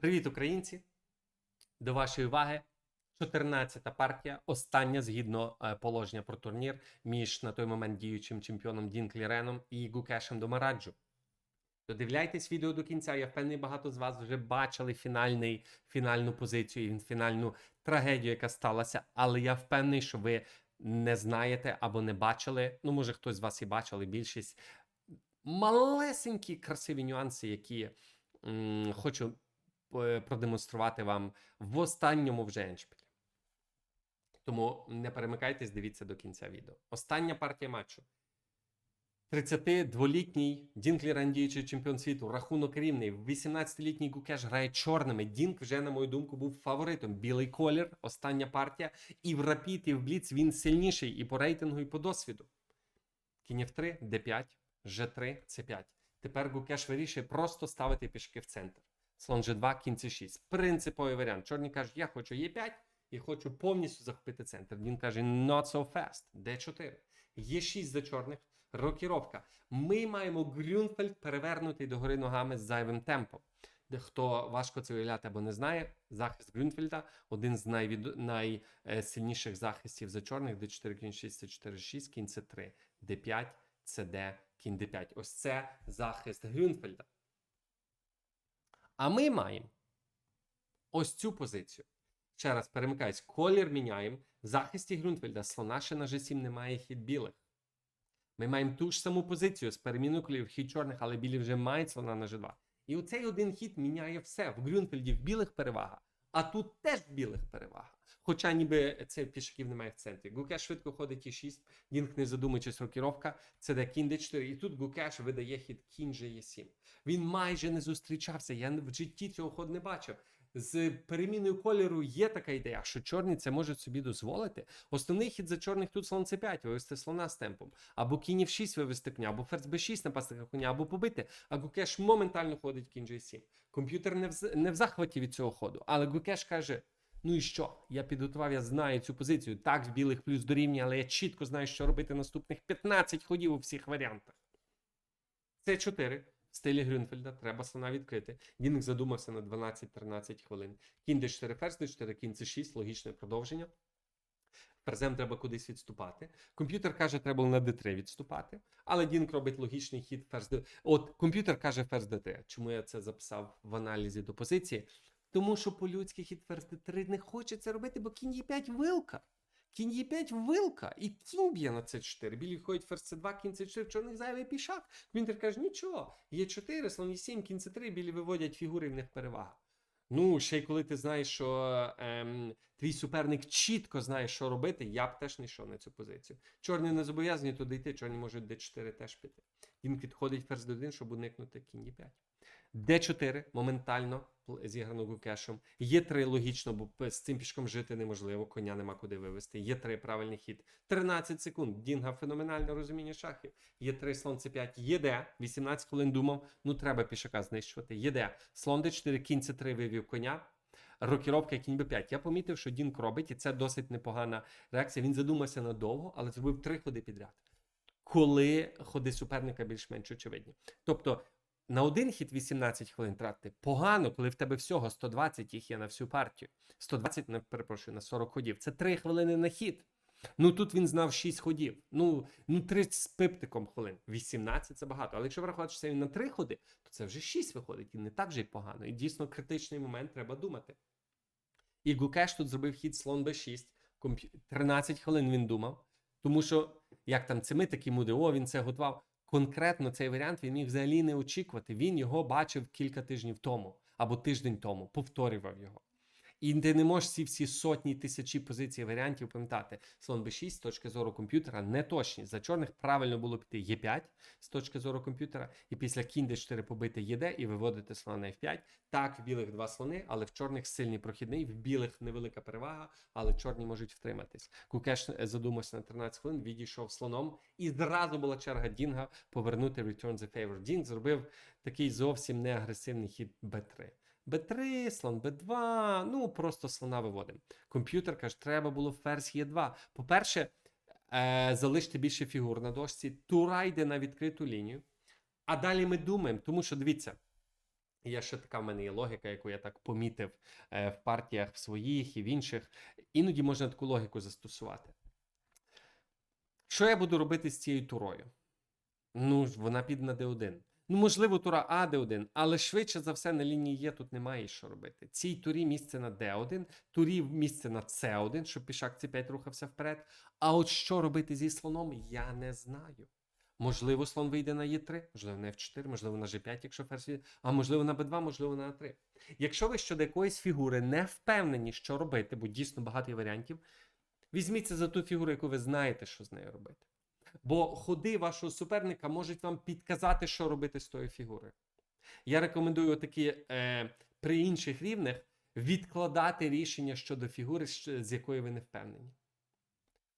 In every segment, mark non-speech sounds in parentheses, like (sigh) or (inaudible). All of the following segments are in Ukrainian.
Привіт, українці! До вашої уваги 14-та партія, остання згідно е, положення про турнір між на той момент діючим чемпіоном Дін Кліреном і Гукешем Домараджу. Додивляйтесь відео до кінця. Я впевнений, багато з вас вже бачили фінальний, фінальну позицію, і фінальну трагедію, яка сталася. Але я впевнений, що ви не знаєте або не бачили. Ну, може, хтось з вас і бачив, але більшість малесенькі красиві нюанси, які м, хочу продемонструвати вам в останньому вже еншпілі. Тому не перемикайтесь, дивіться до кінця відео. Остання партія матчу. 32-літній Дінк Ліран, діючий чемпіон світу, рахунок рівний. 18-літній Гукеш грає чорними. Дінк вже, на мою думку, був фаворитом. Білий колір, остання партія. І в Рапід, і в Бліц він сильніший і по рейтингу, і по досвіду. Кінь F3, D5, G3, C5. Тепер Гукеш вирішує просто ставити пішки в центр. Слон G2, кінь C6. Принциповий варіант. Чорні кажуть, я хочу Е5 і хочу повністю захопити центр. Він каже, not so fast. D4. Є6 за чорних. Рокіровка. Ми маємо Грюнфельд перевернутий догори ногами з зайвим темпом. Де хто важко це уявляти або не знає, захист Грюнфельда один з найвід... найсильніших захистів за чорних, d4, кінь 6, c4, 6, кінь c3, d5, cd, кінь d5. Ось це захист Грюнфельда. А ми маємо ось цю позицію. Ще раз перемикаюсь, колір міняємо. В захисті Грюнфельда слона ще на G7 немає хід білих. Ми маємо ту ж саму позицію з переміною колір, хід чорних, але білі вже мають слона на G2. І оцей один хід міняє все. В Грюнфельді в білих перевага, а тут теж в білих перевага. Хоча ніби це пішаків немає в центрі. Гукеш швидко ходить і 6, Дінк не задумуючись рокіровка, це де кінь d4. І тут Гукеш видає хід кінь G7. Він майже не зустрічався. Я в житті цього ходу не бачив. З переміною кольору є така ідея, що чорні це можуть собі дозволити. Основний хід за чорних тут слон c5, вивести слона з темпом, або кінь f6 вивести коня, або ферзь b6 напасти на коня, або побити. А Гукеш моментально ходить кінь g7. Комп'ютер не в, не в захваті від цього ходу, але Гукеш каже: ну і що? Я підготував, я знаю цю позицію. Так, в білих плюс дорівнює, але я чітко знаю, що робити наступних 15 ходів у всіх варіантах. С4 в стилі Грюнфельда треба слона відкрити. Дінк задумався на 12-13 хвилин. Кінь d4, ферзь d4, кінь c6, логічне продовження. Ферзем треба кудись відступати. Комп'ютер каже, треба на d3 відступати. Але Дінк робить логічний хід ферзь. От комп'ютер каже ферзь d3. Чому я це записав в аналізі до позиції? Тому що по-людськи хід ферзь d3 не хоче це робити, бо кінь e5 вилка. Кінь Е5 вилка, і кінь б'є на С4. Білі ходять ферзь С2, кінь С4, в чорних зайвий пішак. Квінтер каже, нічого, є 4, слон Е7, кінь С3, білі виводять фігури, в них перевага. Ну, ще й коли ти знаєш, що ем, твій суперник чітко знає, що робити, я б теж не йшов на цю позицію. Чорні не зобов'язані туди йти, чорні можуть Д4 теж піти. Він підходить ферзь Д1, щоб уникнути кінь Е5. Д4 моментально зіграно гукешем. Є 3 логічно, бо з цим пішком жити неможливо, коня нема куди вивести. Є 3 правильний хід. 13 секунд. Дінга феноменальне розуміння шахів. Є 3 слон С5. Є Д. 18 хвилин думав, ну треба пішака знищувати. Є Д. Слон Д4, кінь С3 вивів коня. Рокіровка кінь Б5. Я помітив, що Дінк робить, і це досить непогана реакція. Він задумався надовго, але зробив три ходи підряд. Коли ходи суперника більш-менш очевидні. Тобто на один хід 18 хвилин тратити погано, коли в тебе всього 120 їх є на всю партію. 120, не перепрошую, на 40 ходів. Це 3 хвилини на хід. Ну тут він знав 6 ходів. Ну, ну 30 з пиптиком хвилин. 18 це багато. Але якщо врахувати, що це він на 3 ходи, то це вже 6 виходить і не так же й погано. І дійсно критичний момент треба думати. І Гукеш тут зробив хід слон b6. Комп'ю- 13 хвилин він думав. Тому що, як там це ми такі мудрі, о, він це готував. Конкретно цей варіант він міг взагалі не очікувати. Він його бачив кілька тижнів тому або тиждень тому, повторював його. І ти не можеш ці всі сотні тисячі позицій варіантів пам'ятати. Слон b6 з точки зору комп'ютера не точні. За чорних правильно було піти Е5 з точки зору комп'ютера, і після кінь d4 побити ЄД і виводити слона на F5. Так, в білих два слони, але в чорних сильний прохідний, в білих невелика перевага, але чорні можуть втриматись. Кукеш е, задумався на 13 хвилин, відійшов слоном, і зразу була черга Дінга повернути return the favor. Дінг зробив такий зовсім не агресивний хід b3. Б3, слон Б2, ну просто слона виводимо. Комп'ютер каже, треба було ферзь Е2. По-перше, е, залишити більше фігур на дошці, Тура йде на відкриту лінію. А далі ми думаємо, тому що дивіться, Є ще така в мене є логіка, яку я так помітив е, в партіях в своїх і в інших. Іноді можна таку логіку застосувати. Що я буду робити з цією турою? Ну, вона піде на D1. Ну, можливо, тура А D1, але швидше за все на лінії Є тут немає що робити. Цій турі місце на D1, турі місце на C1, щоб пішак C5 рухався вперед. А от що робити зі слоном, я не знаю. Можливо, слон вийде на Е3, можливо, на F4, можливо, на G5, якщо ферзь, а можливо на B2, можливо, на А3. Якщо ви щодо якоїсь фігури не впевнені, що робити, бо дійсно багато є варіантів, візьміться за ту фігуру, яку ви знаєте, що з нею робити. Бо ходи вашого суперника можуть вам підказати, що робити з тою фігурою. Я рекомендую такі е, при інших рівнях відкладати рішення щодо фігури, з якої ви не впевнені.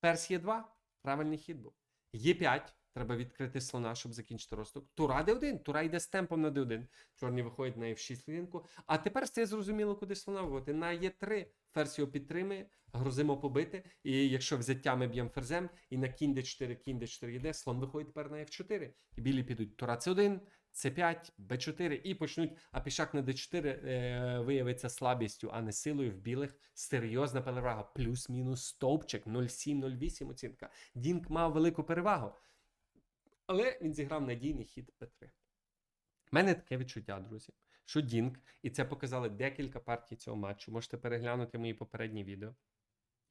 Перс є 2 правильний хід був. Є 5 треба відкрити слона, щоб закінчити розток. Тура d1, тура йде з темпом на d1. Чорні виходять на f6 клінку. А тепер це зрозуміло, куди слона виводити. На e3 ферзь його підтримує, грозимо побити. І якщо взяття ми б'ємо ферзем, і на кінь d4, кінь d4 йде, слон виходить тепер на f4. І білі підуть тура c1, c5, b4 і почнуть, а пішак на d4 е, виявиться слабістю, а не силою в білих. Серйозна перевага. Плюс-мінус стовпчик 0,7-0,8 оцінка. Дінк мав велику перевагу. Але він зіграв надійний хід П3. У мене таке відчуття, друзі, що Дінк, і це показали декілька партій цього матчу. Можете переглянути мої попередні відео.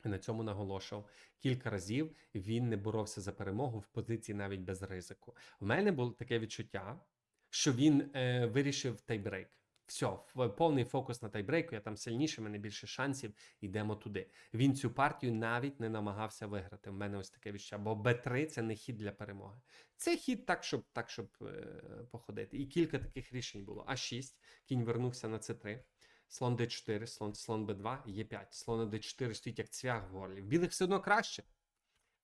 На цьому наголошував кілька разів. Він не боровся за перемогу в позиції навіть без ризику. У мене було таке відчуття, що він е, вирішив тайбрейк. Все, повний фокус на тайбрейку. Я там сильніше, мене більше шансів. Йдемо туди. Він цю партію навіть не намагався виграти. У мене ось таке відчуття. Бо Б3 це не хід для перемоги. Це хід так, щоб так, щоб е, походити. І кілька таких рішень було. А6, кінь вернувся на С3. Слон Д4, слон, слон Б2, Е5. Слон Д4 стоїть як цвях в горлі. В білих все одно краще.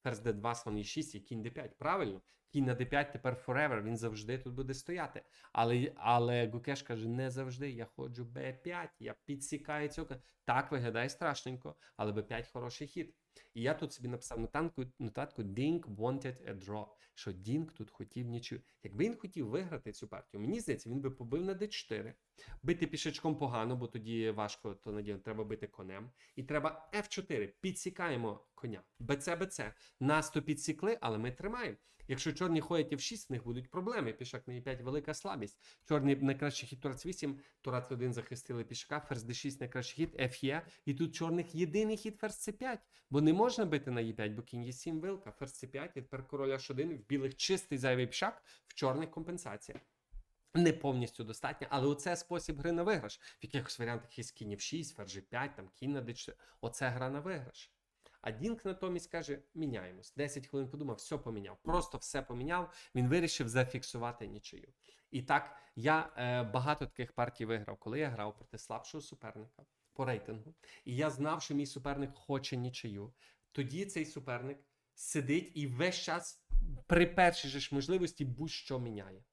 Ферзь Д2, слон e6 і кінь d5. Правильно? Кінь на d5 тепер forever, він завжди тут буде стояти. Але, але Гукеш каже, не завжди. Я ходжу Б5, я підсікаю цього. Так виглядає страшненько, але Б5 хороший хід. І я тут собі написав нотанку, нотатку Dink wanted a draw, що Дінк тут хотів нічого. Якби він хотів виграти цю партію, мені здається, він би побив на D4. Бити пішечком погано, бо тоді важко, то надію, треба бити конем. І треба F4. Підсікаємо коня. БЦ, БЦ. Нас то підсікли, але ми тримаємо. Якщо чорні ходять F6, в них будуть проблеми. Пішак на E5 велика слабість. Чорний найкращий хід Турац 8, Турац 1 захистили пішака, ферзь D6 найкращий хід, F є. І тут чорних єдиний хід ферзь C5. Бо не можна бити на E5, бо кінь є 7 вилка, ферзь C5, і тепер король H1, в білих чистий зайвий пішак, в чорних компенсація. Не повністю достатньо, але оце спосіб гри на виграш. В якихось варіантах є кінь в 6, ферзь 5, там кінь на d4. Оце гра на виграш. А Дінк натомість каже: міняємось. 10 хвилин подумав, все поміняв. Просто все поміняв. Він вирішив зафіксувати нічию. І так, я е, багато таких партій виграв, коли я грав проти слабшого суперника по рейтингу. І я знав, що мій суперник хоче нічию. Тоді цей суперник сидить і весь час при першій же ж можливості будь-що міняє.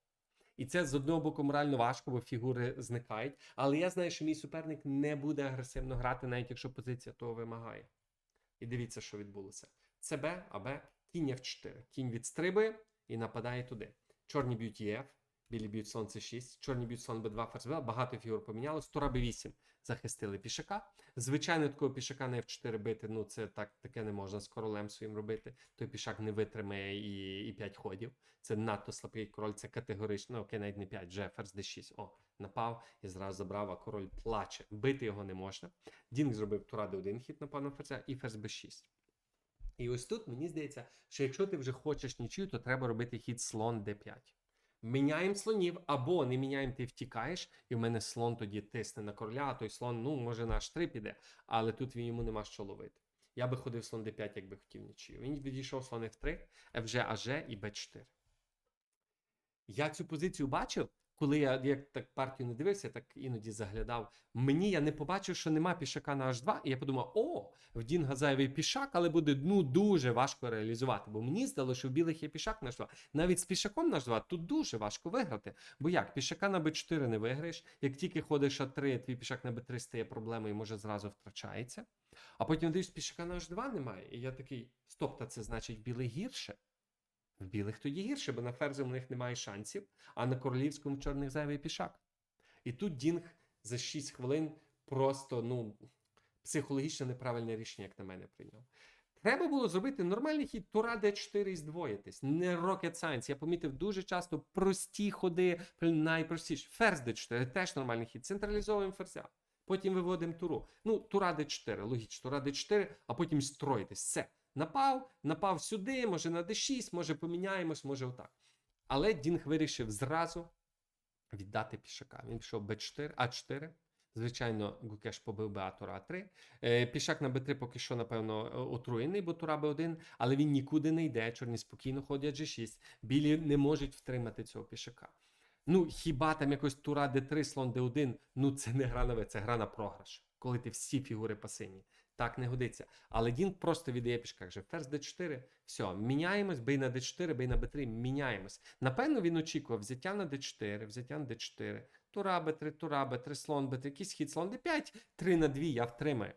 І це з одного боку морально важко, бо фігури зникають. Але я знаю, що мій суперник не буде агресивно грати, навіть якщо позиція того вимагає. І дивіться, що відбулося. Це Б, а кінь F4. Кінь відстрибує і нападає туди. Чорні б'ють ЕФ, білі б'ють слон С6, чорні б'ють слон Б2, ферзь Б, багато фігур помінялось. Тура Б8 захистили пішака. Звичайно, такого пішака на F4 бити, ну це так таке не можна з королем своїм робити. Той пішак не витримає і, і 5 ходів. Це надто слабкий король, це категорично, окей, навіть не 5, вже ферзь d6. О, напав і зразу забрав, а король плаче. Бити його не можна. Дінк зробив тура d1 хід на ферзя і ферзь b6. І ось тут мені здається, що якщо ти вже хочеш нічию, то треба робити хід слон d5. Міняємо слонів, або не міняємо, ти втікаєш, і в мене слон тоді тисне на короля, а той слон, ну, може, на h3 піде, але тут йому нема що ловити. Я би ходив слон d5, якби хотів нічию. Він відійшов слон f3, FG, AG і b4. Я цю позицію бачив, коли я як так партію не дивився, так іноді заглядав. Мені я не побачив, що нема пішака на H2, і я подумав: о, в Дінга зайвий пішак, але буде ну дуже важко реалізувати. Бо мені здалося, що в білих є пішак на H2. Навіть з пішаком на H2 тут дуже важко виграти. Бо як? Пішака на B4 не виграєш. Як тільки ходиш А3, твій пішак на B3 стає проблемою і може зразу втрачається. А потім дивлюсь, пішака на H2 немає. І я такий: стоп, та це значить білий гірше. В білих тоді гірше, бо на ферзі у них немає шансів, а на королівському в чорних зайвий пішак. І тут Дінг за 6 хвилин просто ну, психологічно неправильне рішення, як на мене, прийняв. Треба було зробити нормальний хід Тура D4 і здвоїтись. Не rocket science. Я помітив дуже часто прості ходи, найпростіші. Ферзь D4 теж нормальний хід. Централізовуємо ферзя. Потім виводимо туру. Ну, Тура D4, логічно, Тура D4, а потім строїтись. Все. Напав, напав сюди, може на D6, може поміняємось, може отак. Але Дінг вирішив зразу віддати пішака. Він пішов Б4, А4. Звичайно, Гукеш побив би А, Тура А3. Е, Пішак на Б3 поки що, напевно, е, отруєний, бо Тура Б1, але він нікуди не йде. Чорні спокійно ходять G6. Білі не можуть втримати цього пішака. Ну, хіба там якось Тура Д3, слон Д1, ну це не гра на це гра на програш, коли ти всі фігури пасивні. Так не годиться. Але Дінг просто віддає пішка. Каже, ферзь Д4, все, міняємось, бей на Д4, бей на Б3, міняємось. Напевно, він очікував взяття на Д4, взяття на Д4, Тура Б3, Тура Б3, слон Б3, якийсь хід, слон Д5, 3 на 2, я втримаю.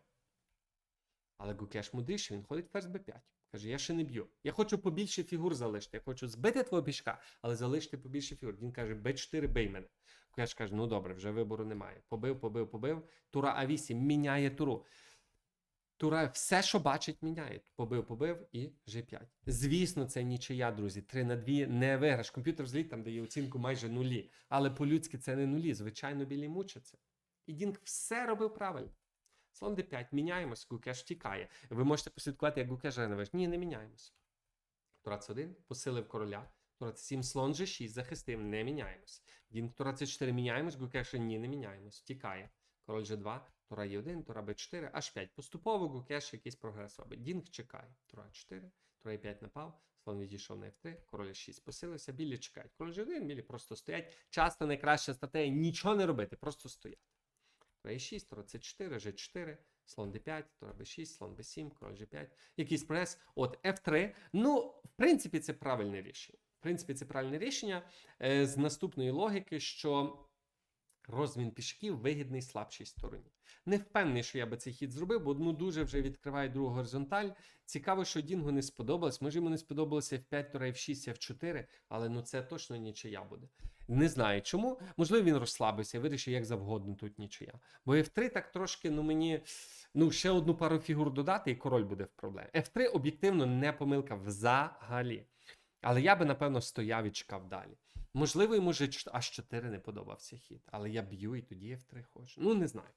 Але Гукеш мудріший, він ходить ферзь Б5. Каже, я ще не б'ю. Я хочу побільше фігур залишити. Я хочу збити твого пішка, але залишити побільше фігур. Він каже, Б4 бей мене. Гукеш каже, ну добре, вже вибору немає. Побив, побив, побив. Тура А8 міняє туру. Тура все, що бачить, міняє. Побив, побив і G5. Звісно, це нічия, друзі. 3 на 2 не виграш. Комп'ютер злі там дає оцінку майже нулі. Але по-людськи це не нулі. Звичайно, білі мучаться. І Дінг все робив правильно. Слон d5, міняємось, Гукеш тікає. Ви можете послідкувати, як Гукеш грає. Ні, не міняємось. Тура С1, посилив короля. Тура С7, слон G6, захистив, не міняємось. Дінг Тура С4, міняємось, Гукеш ні, не міняємось. Тікає. Король G2, Тура Е1, Тура Б4, H5. Поступово Гукеш якийсь прогрес робить. Дінг чекає. Тура 4, Тура Е5 напав, слон відійшов на F3, король 6 посилився, білі чекають. Король G1, білі просто стоять. Часто найкраща стратегія нічого не робити, просто стояти. Тура Е6, Тура С4, G4, слон D5, Тура Б6, слон Б7, король G5, якийсь прес. От F3. Ну, в принципі, це правильне рішення. В принципі, це правильне рішення е, з наступної логіки, що розмін пішків вигідний слабшій стороні. Не впевнений, що я би цей хід зробив, бо ну дуже вже відкриває другу горизонталь. Цікаво, що Дінгу не сподобалось. Може, йому не сподобалося F5, Тура F6, F4, але ну це точно нічия буде. Не знаю чому. Можливо, він розслабився, вирішив як завгодно тут нічия. Бо F3 так трошки, ну мені ну ще одну пару фігур додати, і король буде в проблемі. F3 об'єктивно не помилка взагалі. Але я би, напевно, стояв і чекав далі. Можливо, йому ж аж 4 не подобався хід, але я б'ю і тоді F3 хочу. Ну, не знаю.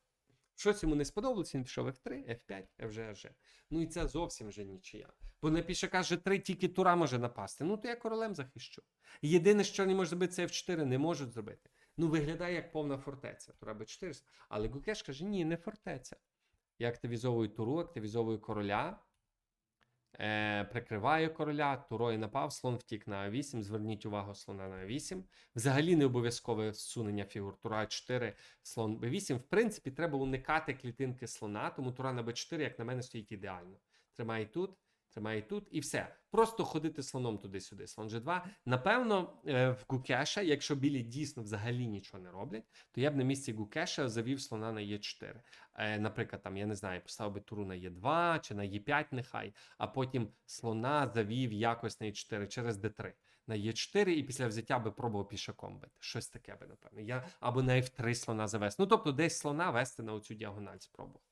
Щось йому не сподобалося, він пішов F3, F5, FG, G. Ну і це зовсім вже нічия. Бо на пішака G3 тільки тура може напасти. Ну, то я королем захищу. Єдине, що не може зробити, це F4, не можуть зробити. Ну, виглядає як повна фортеця. Тура B4. Але Гукеш каже, ні, не фортеця. Я активізовую туру, активізовую короля. Е, прикриваю короля, турою напав, слон втік на А8. Зверніть увагу, слона на А8. Взагалі не обов'язкове всунення фігур. Тура 4, слон Б8. В принципі, треба уникати клітинки слона, тому тура на Б4, як на мене, стоїть ідеально. Тримай тут, тримай тут і все. Просто ходити слоном туди-сюди. Слон G2. Напевно, е, в Гукеша, якщо білі дійсно взагалі нічого не роблять, то я б на місці Гукеша завів слона на Е4. Е, Наприклад, там, я не знаю, поставив би туру на Е2 чи на Е5 нехай, а потім слона завів якось на Е4 через Д3. На Е4 і після взяття би пробував пішаком бити. Щось таке би, напевно. Я, або на F3 слона завести. Ну, тобто, десь слона вести на оцю діагональ спробувати.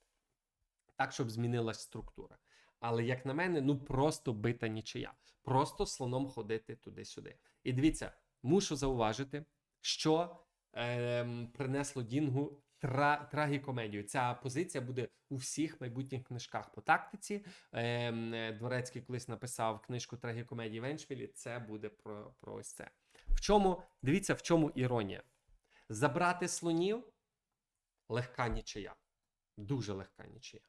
Так, щоб змінилась структура. Але, як на мене, ну просто бита нічия. Просто слоном ходити туди-сюди. І дивіться, мушу зауважити, що ем, принесло Дінгу тра, трагікомедію. Ця позиція буде у всіх майбутніх книжках по тактиці. Е, Дворецький колись написав книжку трагікомедії в Еншпілі. Це буде про, про ось це. В чому, дивіться, в чому іронія. Забрати слонів легка нічия. Дуже легка нічия.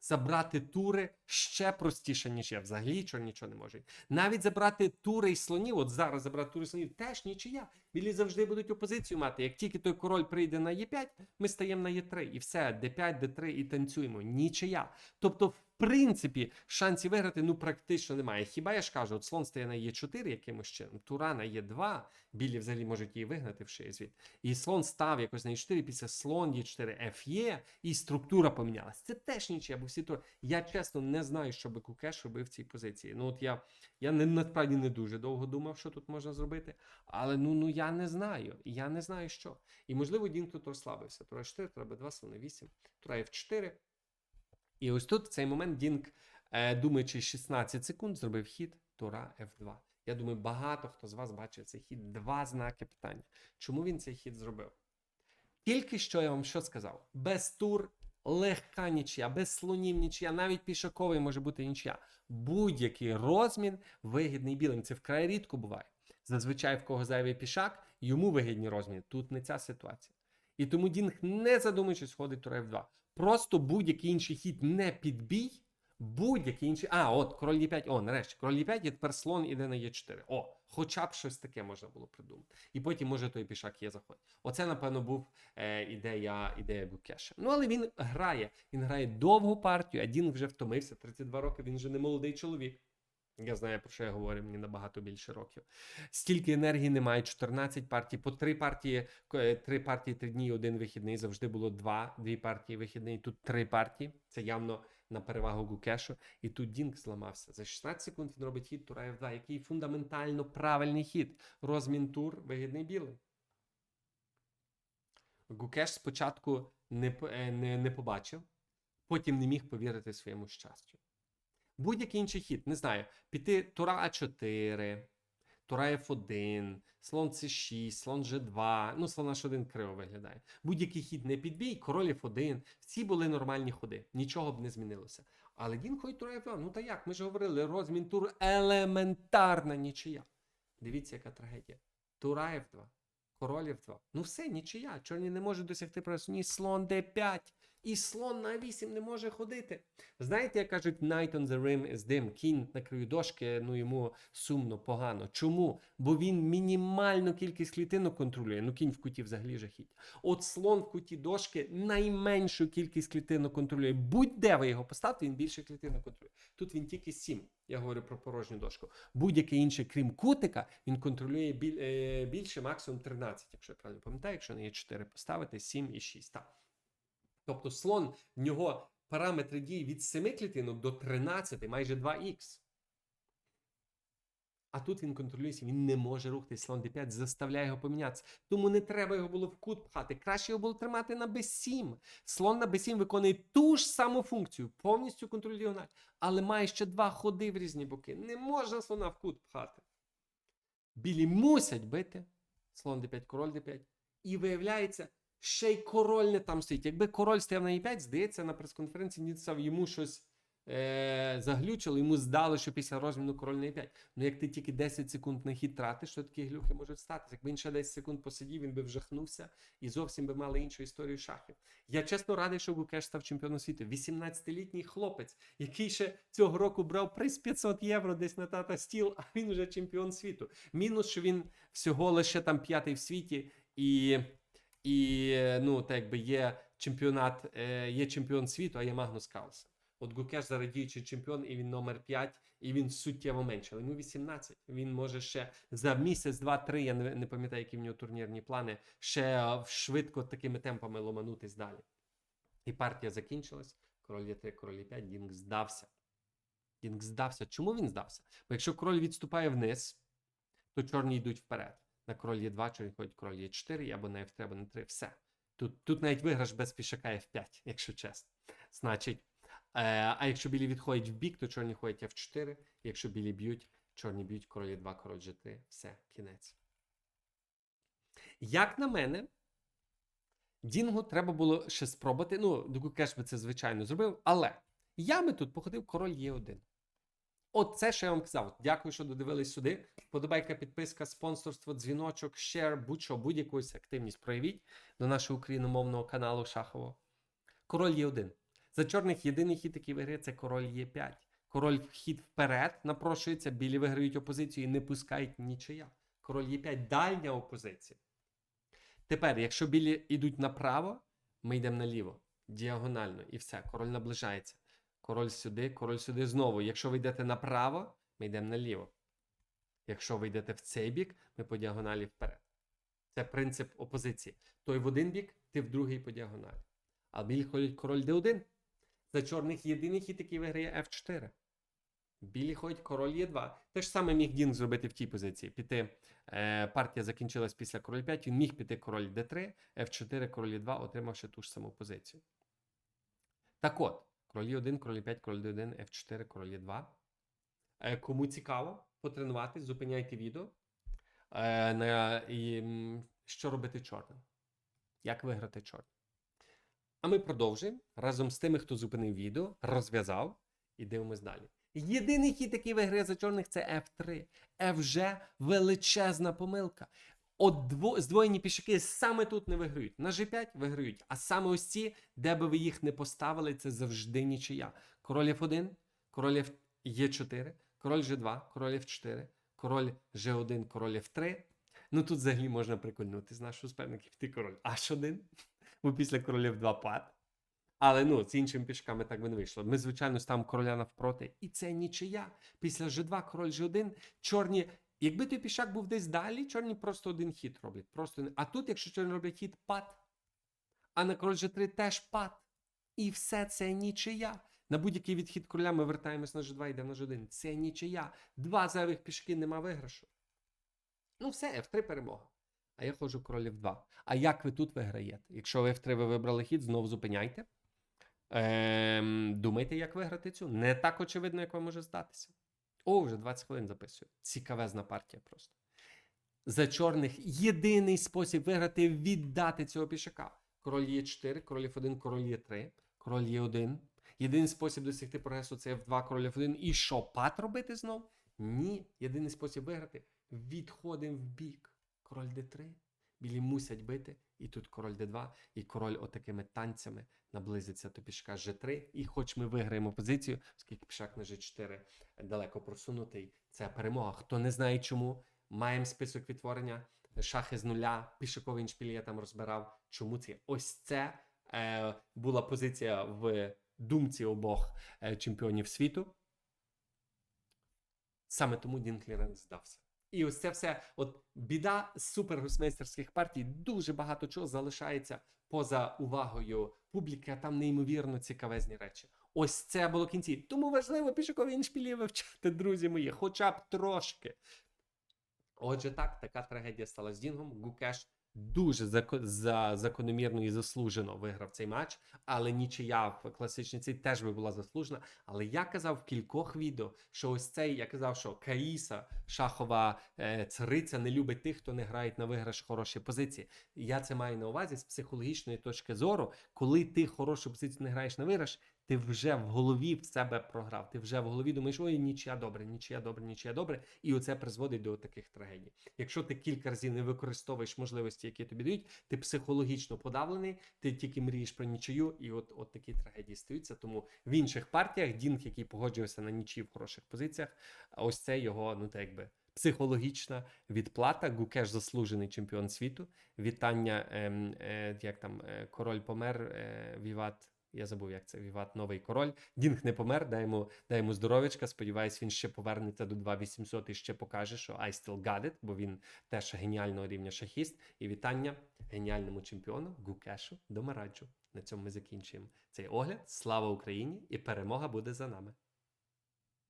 Забрати тури ще простіше, ніж я. Взагалі чого нічого не можуть. Навіть забрати тури і слонів, от зараз забрати тури і слонів, теж нічия. Білі завжди будуть опозицію мати. Як тільки той король прийде на Е5, ми стаємо на Е3. І все, Д5, Д3 і танцюємо. Нічия. Тобто, в принципі, шансів виграти ну практично немає. Хіба я ж кажу, от слон стає на Е4 якимось чином, тура на Е2, білі взагалі можуть її вигнати в шиї. І слон став якось на Е4, після слон Е4, Ф'є, і структура помінялась. Це теж нічия, бо всі тури. Я чесно не знаю, що би Кукеш робив в цій позиції. Ну от я, я не, насправді не дуже довго думав, що тут можна зробити. Але ну, ну я не знаю. Я не знаю що. І можливо, Дін тут розслабився. Тура 4, треба 2, слони 8, Тура F4. І ось тут в цей момент Дінк, е, думаючи 16 секунд, зробив хід Тура F2. Я думаю, багато хто з вас бачив цей хід. Два знаки питання. Чому він цей хід зробив? Тільки що я вам що сказав? Без тур легка нічия, без слонів нічия, навіть пішаковий може бути нічия. Будь-який розмін вигідний білим. Це вкрай рідко буває. Зазвичай, в кого зайвий пішак, йому вигідні розміни. Тут не ця ситуація. І тому Дінг, не задумуючись, ходить тура F2. Просто будь-який інший хід не підбій, будь-який інший. А, от король Е5. О, нарешті, король Е5 і тепер слон іде на Е4. О, хоча б щось таке можна було придумати. І потім, може, той пішак є заходить. Оце, напевно, був е, ідея, ідея Гукеша. Ну, але він грає. Він грає довгу партію, а Дін вже втомився. 32 роки, він вже не молодий чоловік. Я знаю, про що я говорю, мені набагато більше років. Стільки енергії немає, 14 партій, по три партії, е, три партії, три дні, один вихідний. Завжди було два, дві партії вихідний. Тут три партії. Це явно на перевагу Гукешу. І тут Дінк зламався. За 16 секунд він робить хід Тура F2, який фундаментально правильний хід. Розмін тур, вигідний білий. Гукеш спочатку не, е, не, не побачив, потім не міг повірити своєму щастю. Будь-який інший хід, не знаю, піти Тура А4, Тура F1, слон C6, слон G2, ну, слон H1 криво виглядає. Будь-який хід не підбій, король F1, всі були нормальні ходи, нічого б не змінилося. Але він ходить Тура F2, ну та як, ми ж говорили, розмін тур елементарна нічия. Дивіться, яка трагедія. Тура F2, король F2. Ну все, нічия. Чорні не можуть досягти прогресу. Ні слон D5. І слон на 8 не може ходити. Знаєте, як кажуть, Knight on the rim is dim. Кінь на краю дошки, ну йому сумно, погано. Чому? Бо він мінімальну кількість клітинок контролює. Ну, кінь в куті взагалі жахіть. От слон в куті дошки найменшу кількість клітинок контролює. Будь-де ви його поставте, він більше клітинок контролює. Тут він тільки 7. Я говорю про порожню дошку. Будь-який інший, крім кутика, він контролює е, більше, максимум 13, якщо я правильно пам'ятаю, якщо не є 4 поставити, 7 і 6. Так. Тобто слон в нього параметри дії від 7 клітинок до 13, майже 2х. А тут він контролює, сім, він не може рухатись. Слон d5 заставляє його помінятися. Тому не треба його було в кут пхати. Краще його було тримати на b7. Слон на b7 виконує ту ж саму функцію, повністю контролює. Але має ще два ходи в різні боки. Не можна слона в кут пхати. Білі мусять бити. Слон d5, король d5. І виявляється, ще й король не там стоїть. Якби король стояв на e5, здається, на прес-конференції Ніцав йому щось е- заглючило, йому здало, що після розміну король на e5. Ну як ти тільки 10 секунд на хід тратиш, то такі глюхи можуть статися. Якби він ще 10 секунд посидів, він би вжахнувся і зовсім би мали іншу історію шахів. Я чесно радий, що Гукеш став чемпіоном світу. 18-літній хлопець, який ще цього року брав приз 500 євро десь на тата стіл, а він вже чемпіон світу. Мінус, що він всього лише там п'ятий в світі і. І ну, так якби є чемпіонат, е, є чемпіон світу, а є Магнус Карлсен. От Гукеш зараз діючий чемпіон, і він номер 5, і він суттєво менше. Але йому 18. Він може ще за місяць, два-три, я не, не пам'ятаю, які в нього турнірні плани, ще е, швидко такими темпами ломанутись далі. І партія закінчилась. Король є 3, король є 5, Дінг здався. Дінг здався. Чому він здався? Бо якщо король відступає вниз, то чорні йдуть вперед. На король є 2, чорні ходять король є 4, або на F3, або на 3. Все. Тут, тут навіть виграш без пішака F5, якщо чесно. Значить, е, а якщо білі відходять в бік, то чорні ходять F4. Якщо білі б'ють, чорні б'ють король є 2, король G3. Все, кінець. Як на мене, Дінгу треба було ще спробувати. Ну, Дугукеш би це звичайно зробив, але я би тут походив король Е1. От це, що я вам казав. Дякую, що додивились сюди. Подобайка, підписка, спонсорство, дзвіночок, шер, будь-що, будь-яку активність проявіть до нашого україномовного каналу Шахово. Король Е1. За чорних єдиний хід, який виграє, це король Е5. Король в хід вперед напрошується, білі виграють опозицію і не пускають нічия. Король Е5 дальня опозиція. Тепер, якщо білі йдуть направо, ми йдемо наліво, діагонально, і все, король наближається. Король сюди, король сюди знову. Якщо ви йдете направо, ми йдемо наліво. Якщо ви йдете в цей бік, ми по діагоналі вперед. Це принцип опозиції. Той в один бік, ти в другий по діагоналі. А білі ходять король d1. За чорних єдиний хід, який виграє F4. Білі ходять, король є 2. Те ж саме міг Дінг зробити в тій позиції. Піти. Е, партія закінчилась після король 5, він міг піти король d3, f4, король 2, отримавши ту ж саму позицію. Так от, король 1, король 5, король d1, f4, король 2. Е, кому цікаво потренуватись, зупиняйте відео. Е, і, що робити чорним? Як виграти чорним? А ми продовжуємо разом з тими, хто зупинив відео, розв'язав і дивимось далі. Єдиний хід, який виграє за чорних, це F3. F вже величезна помилка. От дво, здвоєні пішаки саме тут не виграють. На G5 виграють. А саме ось ці, де би ви їх не поставили, це завжди нічия. Король F1, король F... Е4, король G2, король F4, король G1, король F3. Ну тут взагалі можна прикольнути з нашого суперників. Ти король H1, (laughs) бо після короля F2 пад. Але ну, з іншими пішками так би не вийшло. Ми, звичайно, ставимо короля навпроти. І це нічия. Після G2, король G1, чорні. Якби той пішак був десь далі, чорні просто один хід роблять. Просто... А тут, якщо чорні роблять хід, пад. А на король G3 теж пад. І все це нічия. На будь-який відхід короля ми вертаємось на G2 і йдемо на G1. Це нічия. Два зайвих пішки нема виграшу. Ну, все, F3 перемога. А я ходжу король F2. А як ви тут виграєте? Якщо ви F3 ви вибрали хід, знову зупиняйте. Ем, думайте, як виграти цю. Не так очевидно, як вам може здатися. О, вже 20 хвилин записую. Цікавезна партія просто. За чорних єдиний спосіб виграти віддати цього пішака. Король є 4, король F1, король є 3, король є 1. Єдиний спосіб досягти прогресу це F2, король F1. І що, пат робити знов? Ні. Єдиний спосіб виграти відходимо в бік. Король d3. Білі мусять бити. І тут король d2, і король отакими танцями наблизиться до пішка g3. І хоч ми виграємо позицію, оскільки пішак на g4 далеко просунутий, це перемога. Хто не знає чому, маємо список відтворення. Шахи з нуля, пішаковий іншпіль я там розбирав. Чому це? Ось це е, була позиція в думці обох е, чемпіонів світу. Саме тому Дін Кліренс здався. І ось це все, от біда супергросмейстерських партій, дуже багато чого залишається поза увагою публіки, а там неймовірно цікавезні речі. Ось це було кінці. Тому важливо пішокові іншпілі вивчати, друзі мої, хоча б трошки. Отже, так, така трагедія стала з Дінгом. Гукеш дуже за закономірно і заслужено виграв цей матч, але нічия в класичниці теж би була заслужена. Але я казав в кількох відео, що ось цей я казав, що Каїса, шахова е, цариця, не любить тих, хто не грає на виграш хороші позиції. Я це маю на увазі з психологічної точки зору, коли ти хорошу позицію не граєш на виграш. Ти вже в голові в себе програв. Ти вже в голові думаєш, ой, нічия добре, нічия добре, нічия добре. І оце призводить до таких трагедій. Якщо ти кілька разів не використовуєш можливості, які тобі дають, ти психологічно подавлений, ти тільки мрієш про нічию, і от, от такі трагедії стаються. Тому в інших партіях Дінг, який погоджувався на нічі в хороших позиціях, ось це його, ну так якби. Психологічна відплата. Гукеш заслужений чемпіон світу. Вітання, ем, е, як там е, король помер. Е, Віват. Я забув, як це Віват новий король. Дінг не помер, дай йому, дай здоров'ячка. Сподіваюсь, він ще повернеться до 2800 і ще покаже, що I still got it, бо він теж геніального рівня шахіст. І вітання геніальному чемпіону Гукешу Домараджу. На цьому ми закінчуємо цей огляд. Слава Україні! І перемога буде за нами.